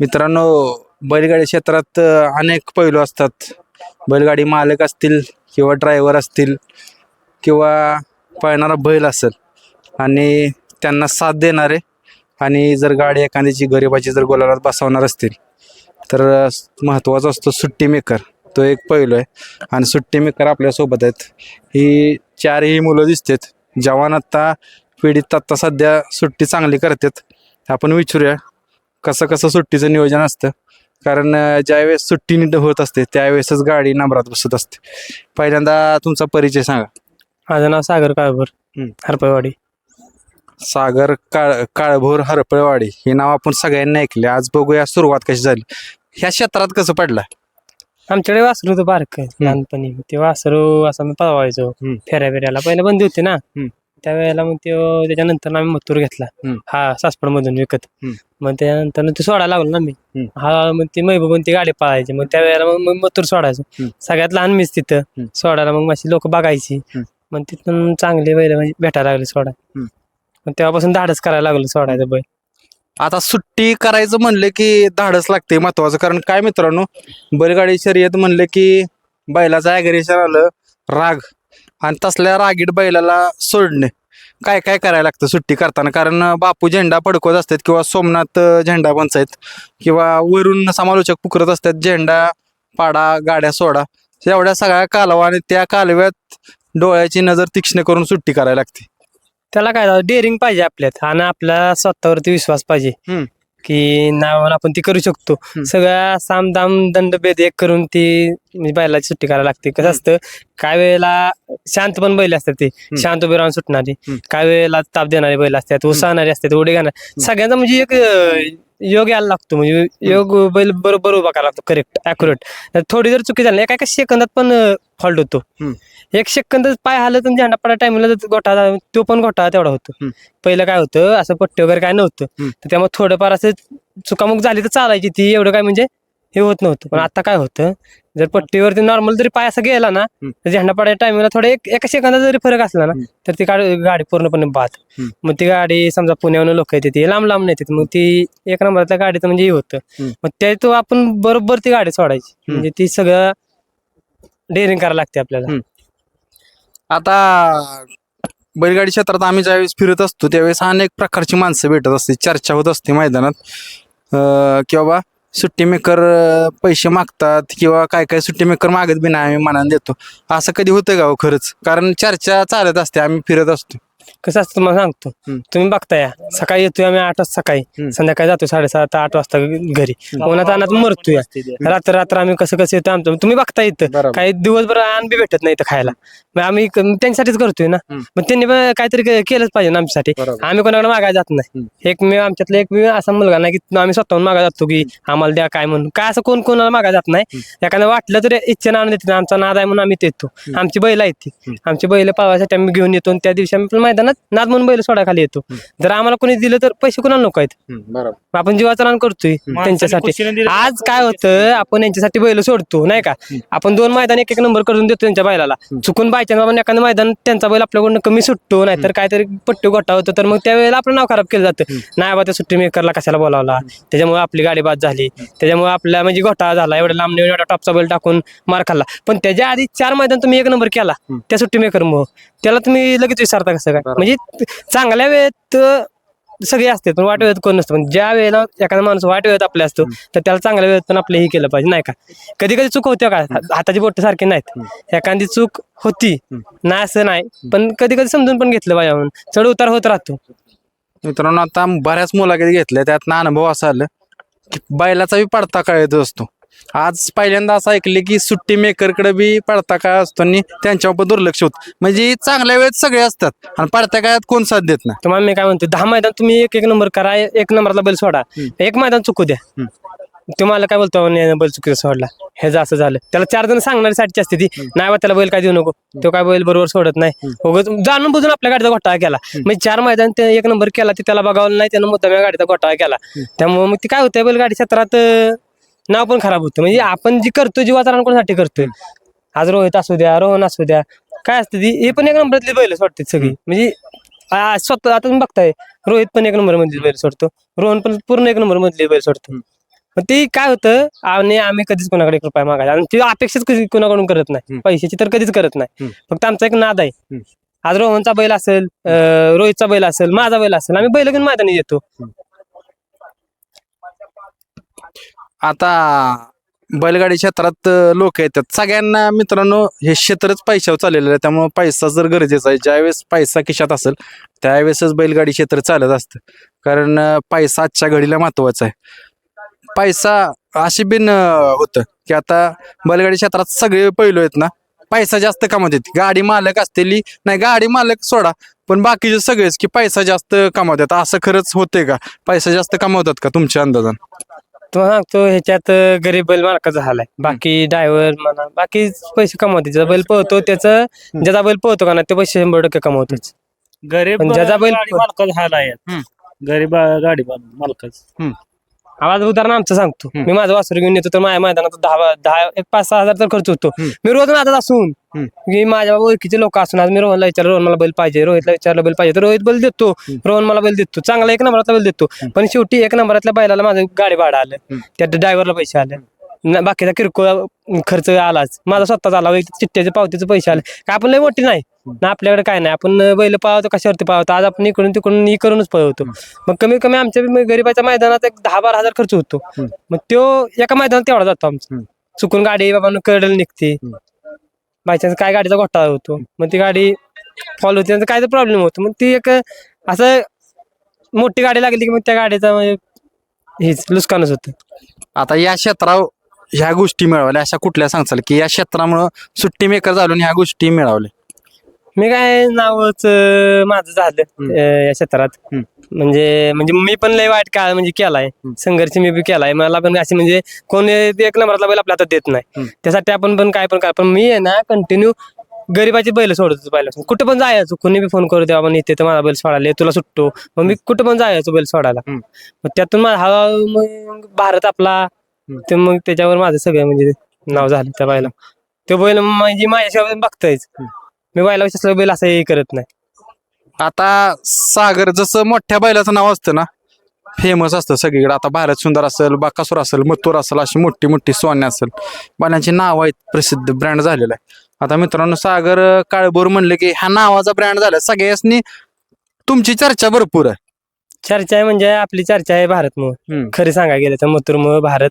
मित्रांनो बैलगाडी क्षेत्रात अनेक पैलू असतात. बैलगाडी मालक असतील किंवा ड्रायव्हर असतील किंवा पळणारा बैल असेल आणि त्यांना साथ देणारे आणि जर गाडी एखाद्याची गरिबाची जर गोलाला बसवणार असतील तर महत्त्वाचा असतो सुट्टी मेकर. तो एक पैलू आहे. आणि सुट्टी मेकर आपल्यासोबत आहेत. ही चारही मुलं दिसतात. जवान आत्ता पिढीत आत्ता सध्या सुट्टी चांगली करतात. आपण विचारूया कसं कसं सुट्टीचं नियोजन असतं. कारण ज्यावेळेस सुट्टी नीट होत असते त्यावेळेसच गाडी नंबरात बसत असते. पहिल्यांदा तुमचा परिचय सांगा. माझं नाव सागर काळभोर. हरपळवाडी. सागर काळ काळभोर हरपळवाडी हे नाव आपण सगळ्यांनी ऐकले आज बघूया सुरुवात कशी झाली. ह्या क्षेत्रात कसं पडलं आमच्याकडे वासरू होतं बारक लहानपणी. ते वासरू असं मी पळवायचो. फेऱ्या फेऱ्याला पहिले बंदी होती ना. त्यावेळेला मग तो त्याच्यानंतर आम्ही मथुर घेतला हम्म. हा सासपड मधून विकत हम्म. मग त्यानंतर ते सोडायला लागलो ना मी हम्म. हा मग ती महबूब ती गाडी पळायची मग त्यावेळेला मग मग मथुर सोडायचो हम्म. सगळ्यात लहान मीच तिथं हम्म. सोडायला मग माझी लोक बघायची हम्म. मग तिथून चांगले बैल म्हणजे भेटायला लागले सोडा हम्म. मग तेव्हापासून धाडच करायला लागलो सोडायचं बैल आता सुट्टी करायचं म्हणलं की धाडस लागते महत्वाचं कारण काय मित्रांनो बैलगाडी शर्यत म्हणलं की बैलाचं ॲग्रेशन आलं राग आणि तसल्या रागीट बैलाला सोडणे. काय काय करायला लागतं सुट्टी करताना? कारण बापू झेंडा पडकवत असतात किंवा सोमनाथ झेंडा पंचायत किंवा वरून समालोचक पुकरत असतात झेंडा पाडा गाड्या सोडा. एवढ्या सगळ्या कालवा आणि त्या कालव्यात डोळ्याची नजर तीक्ष्ण करून सुट्टी करायला लागते. त्याला काय डेअरिंग पाहिजे आपल्यात आणि आपला स्वतःवरती विश्वास पाहिजे. की नावावर आपण ती करू शकतो. सगळ्या साम दाम दंड भेद एक करून ती म्हणजे बैलाची सुट्टी करायला लागते. कसं असतं काय वेळेला शांत पण बैल असतात ते. शांत उभे राहून सुटणारे. काय वेळेला ताप देणारे बैल असतात उसळणारे असतात उडी घालणार. सगळ्यांचा म्हणजे एक योग यायला लागतो. म्हणजे योग बैल बरोबर उभा करायला लागतो. करेक्ट अॅक्युरेट थोडी जर चुकी झाली एका एका सेकंदात पण फॉल्ट होतो. एक सेकंद पाय हालत आणि झेंडा पडा टाइमला गोठा तो पण गोठा तेवढा होतो. पहिलं काय होतं असं पट्टी वगैरे काय नव्हतं. तर त्यामुळे थोडंफार असं चुकामुक झाली तर चालायची ती एवढं काय म्हणजे हे होत नव्हतं पण आता काय होतं जर पट्टीवरती नॉर्मल जरी पाय असा गेला ना. तर झेंडा पडायच्या टायमिंगला थोडं एक एका सेकंदात जरी फरक असला ना. तर ती गाडी गाडी पूर्णपणे बाद हम्म. मग ती गाडी समजा पुण्याहून लोक येते ती लांब लांब येतात मग ती एक नंबरच्या गाडीचं म्हणजे हे होतं. मग ते तो आपण बरोबर ती गाडी सोडायची. म्हणजे ती सगळं डेअरिंग करायला लागते आपल्याला. आता बैलगाडी क्षेत्रात आम्ही ज्यावेळेस फिरत असतो त्यावेळेस अनेक प्रकारची माणसं भेटत असते चर्चा होत असते मैदानात. किंवा की सुट्टी मेकर पैसे मागतात किंवा काय काय सुट्टी मेकर मागत बी नाही आम्ही मनाने देतो. असं कधी होतं का हो खरंच? कारण चर्चा चालत असते आम्ही फिरत असतो. कसं असतं तुम्हाला सांगतो. हम्म. तुम्ही बघताय सकाळी येतोय आम्ही आठ वाजता हम्म. सकाळी संध्याकाळी जातो साडेसात आठ वाजता घरी. उन्हात अनात मरतोय. रात्र रात्र आम्ही कसं कसं येतो आमचं. तुम्ही बघता इथं. बरोबर. काही दिवसभर अन्न बी भेटत नाही इथं खायला. मग आम्ही क- त्यांच्यासाठीच करतोय ना. हम्म. मग त्यांनी पण काहीतरी के- केलंच पाहिजे ना आमच्यासाठी. बरोबर. आम्ही कोणाकडे मागायला जात नाही. एक मी आमच्यातला एक मी असा मुलगा नाही की आम्ही स्वतःहून मागायला जातो की आम्हाला द्या काय म्हणून. काय असं कोण कोणाला मागायला जात नाही. एखादं वाटलं तरी इच्छा नाव देते आमचा नाद आहे म्हणून आम्ही येतो आमची बैल आहेत ती. आमची बैल पावासाठी आम्ही घेऊन येतो आणि त्या दिवशी आम्ही पण मैदानात नाद म्हणून बैल सोडा खाली येतो जर आम्हाला कोणी दिलं तर पैसे कोणाला नको आहेत? बरोबर. आपण जीवाचं रान करतोय त्यांच्यासाठी. आज काय होतं आपण यांच्यासाठी बैल सोडतो नाही का? आपण दोन मैदान एक एक नंबर करून देतो त्यांच्या बैलाला. चुकून बायचान्स आपण एखादं मैदान त्यांचा बैल आपल्याकडून कमी सुटतो नाहीतर काहीतरी पट्टी गोठा होतो तर मग त्यावेळेला आपलं नाव खराब केलं जातं. नाही बा त्या सुट्टी मेकरला कशाला बोलावला? त्याच्यामुळे आपली गाडी बाद झाली. त्याच्यामुळे आपला म्हणजे गोठा झाला एवढा लांब नेऊन एवढा टॉपचा बैल टाकून मार खाल्ला. पण त्याच्या आधी चार मैदान तुम्ही एक नंबर केला त्या सुट्टी मेकर मग त्याला तुम्ही लगेच विचारता कसं काय? म्हणजे चांगल्या वेळेत सगळे असते पण वाट वेळेत कोण नसतं. पण ज्या वेळेला एखादा माणूस वाट वेळेत आपल्या असतो तर त्याला चांगल्या वेळेत पण आपलं हे केलं पाहिजे नाही का? कधी कधी चूक होते का हाताची बोट सारखी नाहीत. एखादी चूक होती नाही असं नाही पण कधी कधी समजून पण घेतलं पाहिजे म्हणून चढ उतार होत राहतो. मित्रांनो आता बऱ्याच मुलाखती घेतल्या त्यातनं अनुभव असा आला की बैलाचा बी पडता कळत असतो. आज पहिल्यांदा असं ऐकले की सुट्टी मेकरकडे बी पडता काय असतो आणि त्यांच्यावर पण दुर्लक्ष होत. म्हणजे चांगल्या वेळेत सगळे असतात आणि पडत्या काळात कोण साथ देत नाही. तुम्हाला मी काय म्हणतो दहा मैदान तुम्ही एक एक नंबर करा एक नंबरला बैल सोडा. एक मैदान चुकू द्या. तुम्हाला काय बोलतो "नाही, बैल चुकीचं सोडला. हे जर असं झालं त्याला चार जण सांगणारी साठीची असते ती. नाही बा त्याला बैल काय देऊ नको. तो काय बैल बरोबर सोडत नाही. उगाच जाणून बुजून आपल्या गाडीचा घोटाळा केला. म्हणजे चार मैदान ते एक नंबर केला ते त्याला बघावलं नाही त्यानं मुद्दाम या गाडीचा घोटाळा केला. त्यामुळे मग ती काय होतं बैल गाडी क्षेत्रात अं, नाव पण खराब होतं. म्हणजे आपण जी करतोय जीवाचा रान कोणासाठी करतोय? आज रोहित असू द्या रोहन असू द्या काय असतं ती? हे पण एक नंबरातली बैल सोडते सगळी. म्हणजे स्वतः आता तुम्ही बघताय रोहित पण एक नंबर मधली बैल सोडतो रोहन पण पूर्ण एक नंबर मधली बैल सोडतो मग ते काय होतं? आणि आम्ही कधीच कोणाकडे एक रुपया मागायचा आणि ती अपेक्षाच कधी कोणाकडून करत नाही. पैशाची तर कधीच करत नाही. फक्त आमचा एक नाद आहे. आज रोहनचा बैल असेल रोहितचा बैल असेल माझा बैल असेल आम्ही बैल घेऊन मैदानी येतो. आता बैलगाडी क्षेत्रात लोक येतात. सगळ्यांना मित्रांनो हे क्षेत्रच पैशावर चाललेलं आहे. त्यामुळे पैसा जर गरजेचा आहे ज्यावेळेस पैसा खिशात असेल त्यावेळेसच बैलगाडी क्षेत्र चालत असतं. कारण पैसा आजच्या घडीला महत्त्वाचा आहे. पैसा अशी बिन होतं की आता बैलगाडी क्षेत्रात सगळे पैलू आहेत ना पैसा जास्त कमवतात गाडी मालक असतेली नाही गाडी मालक सोडा पण बाकीचे सगळेच की पैसा जास्त कमवतात असं खरंच होते का? पैसा जास्त कमावतात का तुमच्या अंदाजान? तुम्हाला सांगतो ह्याच्यात अं, गरीब बैल मालकाचा झालाय बाकी ड्रायव्हर म्हणा बाकी पैसे कमवते. ज्याचा बैल पळतो त्याचं ज्याचा बैल पळतो का ना ते पैसे शंभर टक्के कमवतोच. गरीब पण ज्याचा बैल- गाडी मालकाचा हाल आहे. हम्म. गरीब गाडी मालकाच. आवाज उदाहरण आमचं सांगतो. मी माझं वासरू घेऊन येतो तर माझ्या मैदानात दहा दहा एक पाच सहा हजार तर खर्च होतो. मी रोज नादात असून. की माझ्या ओळखीचे लोक असून आज मी रोहनला विचारलं रोहन मला बैल पाहिजे रोहितला विचारलं बैल पाहिजे. तर रोहित बैल देतो. रोहन मला बैल देतो. चांगला एक नंबरातला बैल देतो. पण शेवटी एक नंबरातल्या बैलाला माझं गाडी भाडं आलं. त्यात ड्रायव्हरला पैसे आले. बाकीचा किरकोळ खर्च आलाच. माझा स्वतःचा आला चिठ्ठ्याचे पावतीचे पैसे आले. काय आपण लय मोठी नाही. ना आपल्याकडे काय नाही. आपण बैल पावतो कशावरती पावतो आज आपण इकडून तिकडून ही करूनच पळवतो. मग कमीत कमी आमच्या गरीबाच्या मैदानात एक दहा बारा हजार खर्च होतो. मग तो एका मैदानात तेवढा जातो आमचा. चुकून गाडी बाबा कडल निघते. बायचान्स काय गाडीचा घोटाळा होतो. मग ती गाडी फॉल होते. काय तर प्रॉब्लेम होतो. मग ती एक असं मोठी गाडी लागली की मग त्या गाडीचा हेच नुकसानच होतं. आता या क्षेत्रावर ह्या गोष्टी मिळवल्या अशा कुठल्या सांगचाल की या क्षेत्रामुळं सुट्टी मेकर झालो ह्या गोष्टी मिळवल्या? मी काय नावच अं, माझं झालं अं, या क्षेत्रात. हम्म. म्हणजे म्हणजे मी पण लय वाईट काळ म्हणजे केलाय. संघर्ष मी बी केलाय. मला पण अशी म्हणजे कोण एक नंबरातला बैल आपल्या हातात देत नाही. हम्म. त्यासाठी आपण पण काय पण काय पण मी आहे ना कंटिन्यू गरीबाची बैल सोडत पहिल्यापासून. कुठं पण जायचो कोणी बी फोन करू द्या आपण इथे तर माझा बैल सोडायला ये, तुला सुटतो मग मी कुठं पण जायचो बैल सोडायला. हम्म. मग त्यातून माझा हळूहळू मग भारत आपला ते मग त्याच्यावर माझं सगळं म्हणजे नाव झालं त्या बैला तो बैल म्हणजे माझ्याशिवाय बघतायच. मी बैला असलं बैल असं हे करत नाही. आता सागर जसं मोठ्या बैलाचं नाव असतं ना फेमस असतं सगळीकडे. आता भारत सुंदर असेल बाकासूर असेल मथुर असेल अशी मोठी मोठी सोन्या असेल. बैलांची नाव आहेत प्रसिद्ध ब्रँड झालेला आहे. आता मित्रांनो सागर अं, काळभोर म्हणले की ह्या नावाचा ब्रँड झाला. सगळ्यासनी तुमची चर्चा भरपूर आहे. चर्चा आहे म्हणजे आपली चर्चा आहे भारत मुळे हम्म. खरी सांगा गेलं तर मथुरमुळे भारत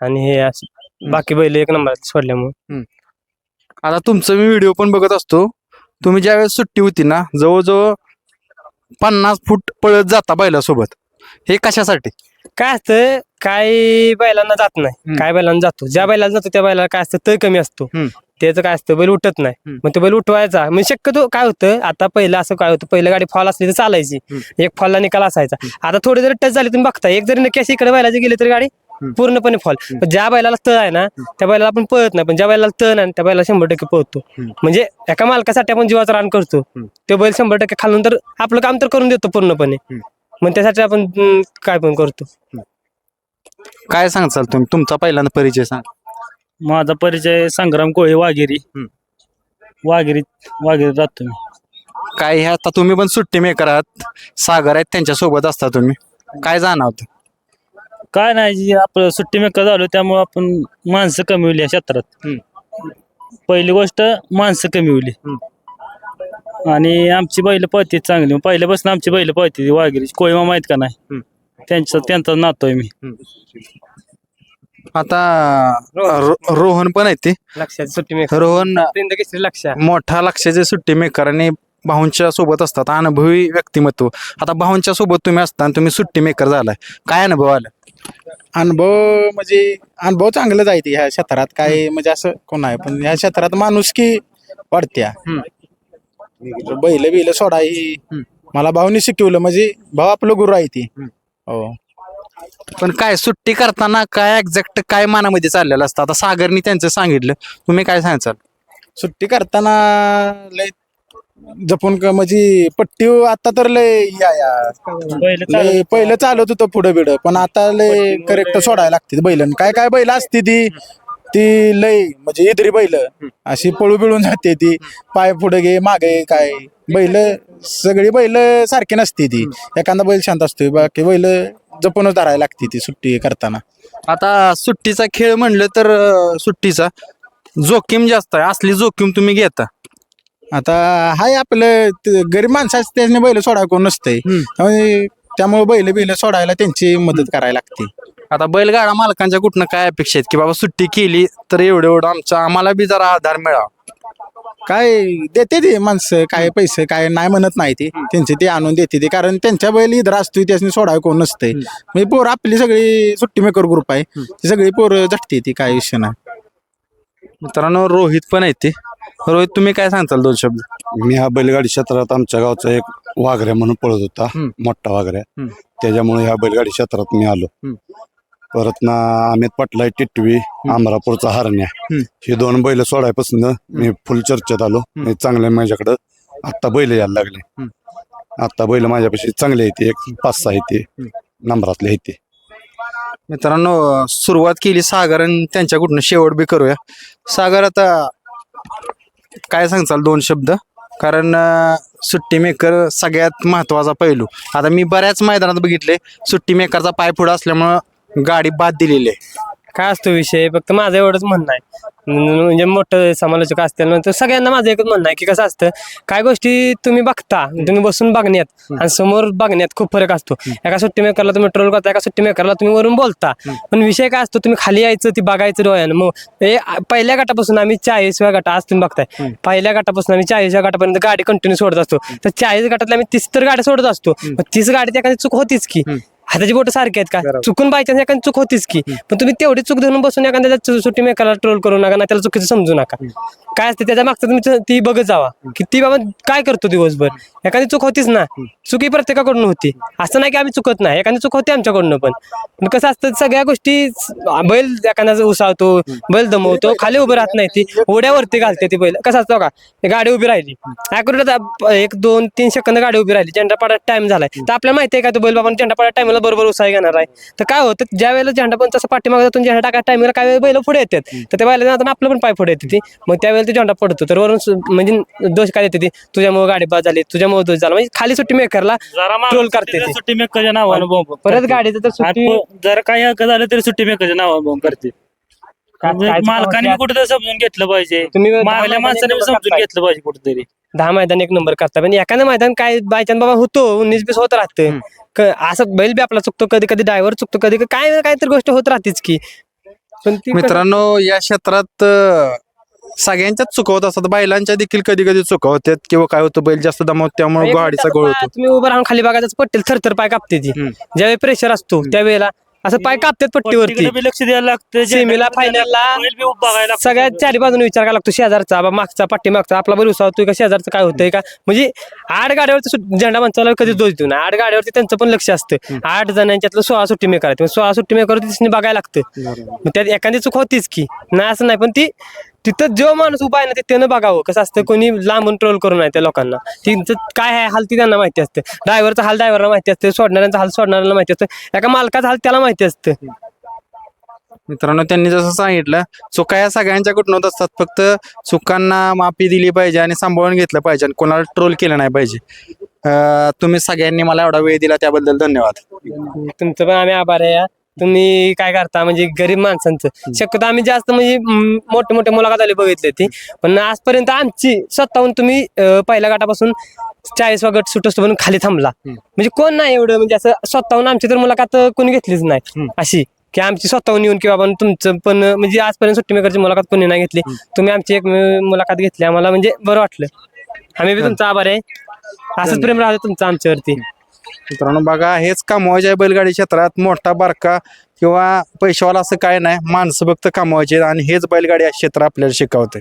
आणि हे असं बाकी बैल एक नंबर सोडल्यामुळे. आता तुमचं मी व्हिडिओ पण बघत असतो. तुम्ही ज्यावेळेस सुट्टी होती ना जवळजवळ पन्नास फूट पळत जाता बैलासोबत. हे कशासाठी? काय असतं काय बैलांना जात नाही. हम्म. काय बैलांना जातो. ज्या बैलाला जातो त्या बैलाला काय असतं तय कमी असतो. हम्म. त्याचं काय असतं बैल उठत नाही. हम्म. मग तो बैल उठवायचा. म्हणजे शक्यतो काय होतं आता पहिलं असं काय होतं पहिलं गाडी फॉल असली तर चालायची. एक फॉलला निकाल असायचा. आता थोडी जरी टच झाली तुम्ही बघता एक जरी नक्की अशी इकडे बैलाची गेली तरी गाडी पूर्णपणे फॉल पण ज्या बैलाला तळ आहे ना त्या बैलाला आपण पळत नाही. पण ज्या बैलाला तळ नाही त्या बैलाला शंभर टक्के पळतो. म्हणजे एका मालकासाठी आपण जीवाचं रान करतो. तो बैल शंभर टक्के खालून तर आपलं काम तर करून देतो पूर्णपणे. मग त्यासाठी आपण काय पण करतो. काय सांगचाल तुम्ही? तुमचा पहिल्यांदा परिचय सांग. माझा परिचय संग्राम कोळी वाघेरी. हम्म. वाघेरी वाघेरी राहतो मी. काय हे आता तुम्ही पण सुट्टी मेकर आहात. सागर आहेत त्यांच्यासोबत असता तुम्ही. काय जाणवतं काय नाही जी आपलं सुट्टी मेकर झालो त्यामुळे आपण माणसं कमी या क्षेत्रात. पहिली गोष्ट माणसं कमी होली आणि आमची बैल पळते चांगली. पहिल्यापासून आमची बैल पळते वाघेरी कोळीमा माहीत का नाही? त्यांचा त्यांचा नातोय मी. आता रो- रोहन पण आहे ते. लक्षात सुट्टी मी रोहन केसरी लक्ष. मोठा लक्षाचे सुट्टी मेकर आणि भाऊंच्या सोबत असतात अनुभवी व्यक्तिमत्व. आता भाऊंच्या सोबत तुम्ही असताना तुम्ही सुट्टी मेकर झालाय. काय अनुभव आला? अनुभव म्हणजे अनुभव चांगलाच आहे ह्या क्षेत्रात. काय म्हणजे असं कोण आहे पण ह्या क्षेत्रात माणूस की वाढत्या. बैल बिल सोडा ही मला भाऊनी शिकवलं म्हणजे भाऊ आपलं गुरु आहे ती. हो. पण काय सुट्टी करताना काय एक्झॅक्ट काय मनामध्ये चाललेलं असतं? आता सागरनी त्यांचं सांगितलं. तुम्ही काय सांगाल? सुट्टी करताना लय जपून क- म्हणजे पट्टी आता तर लय या या. बैल लय पहिलं चालत होतं पुढं बिड पण आता लय करेक्ट सोडायला लागते बैलन. काय काय बैल असते ती? ती लय म्हणजे इदरी बैल. अशी पळू बिळून जाते ती. पाय पुढे घे मागे काय? बैल सगळी बैल सारखी नसते ती. एखादा बैल शांत असतोय बाकी बैल जपूनच धरायला लागते ती सुट्टी करताना. आता सुट्टीचा खेळ म्हणलं तर अं, सुट्टीचा. जोखीम जास्त आहे. असली जोखीम तुम्ही घेता. आता हाय आपलं ते गरीब माणसाच त्याने बैल सोडाय कोण नसतंय. त्यामुळे बैल बिल सोडायला त्यांची मदत करायला लागते. आता बैलगाडा मालकांच्या कुठनं काय अपेक्षा आहेत? की बाबा सुट्टी केली तर एवढं एवढं आमचा आम्हाला बी जरा आधार मिळावा. काय देते ते माणसं काय पैसे काय नाही म्हणत नाही ते. त्यांचे ते आणून देते ते. कारण त्यांच्या बैल इधर असतोय त्याने सोडाय कोण नसतंय. म्हणजे पोरं आपली सगळी सुट्टी मेकर ग्रुप आहे. ती सगळी पोरं झटते ती काय विषय नाही. मित्रांनो रोहित पण आहे ते. रोहित तुम्ही काय सांगताल दोन शब्द? मी हा बैलगाडी क्षेत्रात आमच्या गावचा एक वाघऱ्या म्हणून पळत होता हम्म. मोठा वाघऱ्या. हम्म. त्याच्यामुळे ह्या बैलगाडी क्षेत्रात मी आलो. हम्म. परत ना अमित पाटला टिटवी अमरापूरचा हरण्या. हम्म. ही दोन बैल सोडायपासून मी फुल चर्चेत आलो. मी चांगले माझ्याकडं आता बैल यायला लागले. आता बैल माझ्यापाशी चांगले आहेत एक पाच सहा आहेत ते. नंबरातले आहेत ते. मित्रांनो सुरुवात केली सागर आणि त्यांच्याकडून शेवट बी करूया. सागर आता काय सांगचाल दोन शब्द? कारण सुट्टी मेकर सगळ्यात महत्त्वाचा पैलू. आता मी बऱ्याच मैदानात बघितले सुट्टी मेकरचा पाय पुढं असल्यामुळं गाडी बाद दिलेली आहे. काय असतो विषय? फक्त माझं एवढंच म्हणणं आहे. न- म्हणजे मोठं समालोचक असतील तर सगळ्यांना माझं एकच म्हणणं आहे की कसं असतं काय गोष्टी तुम्ही बघता तुम्ही बसून बघण्यात आणि समोर बघण्यात खूप फरक असतो. एका सुट्टी मेकरला तुम्ही ट्रोल करता एका सुट्टी मेकरला तुम्ही वरून बोलता. पण विषय काय असतो तुम्ही खाली यायचं ती बघायचं डोळ्यानं. मग हे पहिल्या गटापासून आम्ही चाळीसव्या गटा आज तुम्ही बघताय. पहिल्या गटापासून आम्ही चाळीसव्या गटापर्यंत गाडी कंटिन्यू सोडत असतो. तर चाळीस गटातल्या आम्ही तीस तर गाड्या सोडत असतो. तीस गाडीत एखादी चूक होतीच की. हाताची बोट सारखी आहेत का? चुकून बायचान्स एखादी चूक होतीच की. पण तुम्ही तेवढी चूक धरून बसून एखाद्या सुट्टी मेकाला ट्रोल करू नका ना त्याला चुकीचं समजू नका. काय असते त्याच्या मागचं तुम्ही त- ती बघत जावा. की ती बाबा काय करतो दिवसभर? एखादी चूक होतीच ना चुकी प्रत्येकाकडून होती. असं नाही की आम्ही चुकत नाही एखादी चूक होती आमच्याकडून पण. पण कसं असतं सगळ्या गोष्टी स- बैल एखाद्याचा उसावतो बैल दमवतो खाली उभं राहत नाही ती ओढ्यावरती घालते ती बैल. कसं असतं का गाडी उभी राहिली. ऍक्युरेट एक दोन तीन सेकंद गाडी उभी राहिली. झेंडा टाइम झालाय. तर आपल्याला माहिती आहे का तो बैल बाबा झेंडा टाइमला बरोबर उसाई घेणार आहे. तर काय होतं ज्या वेळेला झेंडा पण तसं पाठीमागे जातो झेंडा टाका टाइमला काय वेळेला बैल पुढे येतात. तर त्या बैला जाताना आपलं पण पाय पुढे येते ती. मग त्यावेळेला ते झेंडा पडतो. तर वरून सु- म्हणजे दोष काय देते ती? तुझ्यामुळे गाडी बाद झाली तुझ्यामुळे दोष झाला. म्हणजे खाली सुट्टी मेकरला ट्रोल करते ती. सुट्टी मेकरच्या नावानं बॉम्ब परत गाडीचं तर सुट्टी जर काही हक्क झालं तरी सुट्टी मेकरच्या नावानं बॉम्ब करते. काय- म्हणजे काय मालकाने कुठेतरी समजून घेतलं पाहिजे. तुम्ही मागल्या माणसाने समजून. घेतलं पाहिजे कुठेतरी. दहा मैदान एक नंबर करता. पण एखादं मैदान काय बायचान बाबा होतो उन्नीस बीस होत राहतं. क- असं बैल बी आपला चुकतो कधी कधी ड्रायव्हर चुकतो कधी काय ना काहीतरी गोष्ट होत राहतेच की. पण ती मित्रांनो या क्षेत्रात अं, सगळ्यांच्याच चुका होत असतात. बैलांच्या देखील कधी कधी चुका होतात किंवा काय होतं बैल जास्त दमवत त्यामुळे एक गाडीचा गोळ होतो. तुम्ही उभं राहून खाली बघायचं पट्टेल थरथर पाय कापते ती. हम्म. ज्यावेळी प्रेशर असतो त्यावेळेला असं पाय कापतात पट्टीवरती. तिकडे बी लक्ष द्यायला लागतं सेमीला फायनलला बैल बी बघायला लागतो. सगळ्यात चारी बाजूने विचार करायला लागतो शेजारचा बा मागचा पाठी मागचा आपला बरं होतोय का शेजारचं काय होतंय का? म्हणजे आठ गाड्यावरती झेंडा पंचाला कधीच दोष देऊ नये. आठ गाड्यावरती त्यांचं पण लक्ष असतं आठ जणांच्यातलं सोळा सुट्टी मेकर आहेत. सोळा सुट्टी मेकर बघायला लागतं मग त्यात एखादी चूक होतीच की? नाही असं नाही. पण ती तिथं जो माणूस उभा आहे ना ते त्यानं बघावं. कसं असतं कोणी लांबून ट्रोल करू नये त्या लोकांना. त्यांचं काय आहे हाल ती त्यांना माहिती असते. ड्रायव्हरचा हाल ड्रायव्हरला माहिती असते सोडणाऱ्यांचा हाल सोडणाऱ्याला माहिती असतं. एका मालकाचा हाल त्याला माहिती असतं. मित्रांनो त्यांनी जसं सांगितलं चुका या सगळ्यांच्याकडून होत असतात? फक्त चुकांना माफी दिली पाहिजे आणि सांभाळून घेतलं पाहिजे आणि कोणाला ट्रोल केलं नाही पाहिजे. अं, तुम्ही सगळ्यांनी मला एवढा वेळ दिला त्याबद्दल धन्यवाद. तुमचं पण आम्ही आभार आहे. तुम्ही काय करता? म्हणजे गरीब माणसांचं. शक्यतो आम्ही जास्त म्हणजे मोठे मोठे मुलाखत आले बघितले ती. पण आजपर्यंत आमची स्वतःहून तुम्ही अं, पहिल्या गटापासून चाळीस गट सुटस्तो पण खाली थांबला. म्हणजे कोण नाही एवढं म्हणजे असं स्वतःहून आमची तर मुलाखत कोणी घेतलीच नाही. अशी. की आमची स्वतःहून येऊन किंवा आपण तुमचं पण म्हणजे आजपर्यंत सुट्टी मेकरची मुलाखत कोणी नाही घेतली. तुम्ही आमची एक मुलाखत घेतली. आम्हाला म्हणजे बरं वाटलं. आम्ही बी तुमचा आभार आहे. असंच प्रेम राहतं तुमचं आमच्यावरती. मित्रांनो बघा हेच कमवायचे आहे बैलगाडी क्षेत्रात. मोठा बारका किंवा पैशावाला असं काय नाही. माणसं फक्त कमवायचे आणि हेच बैलगाडी क्षेत्र आपल्याला शिकवते.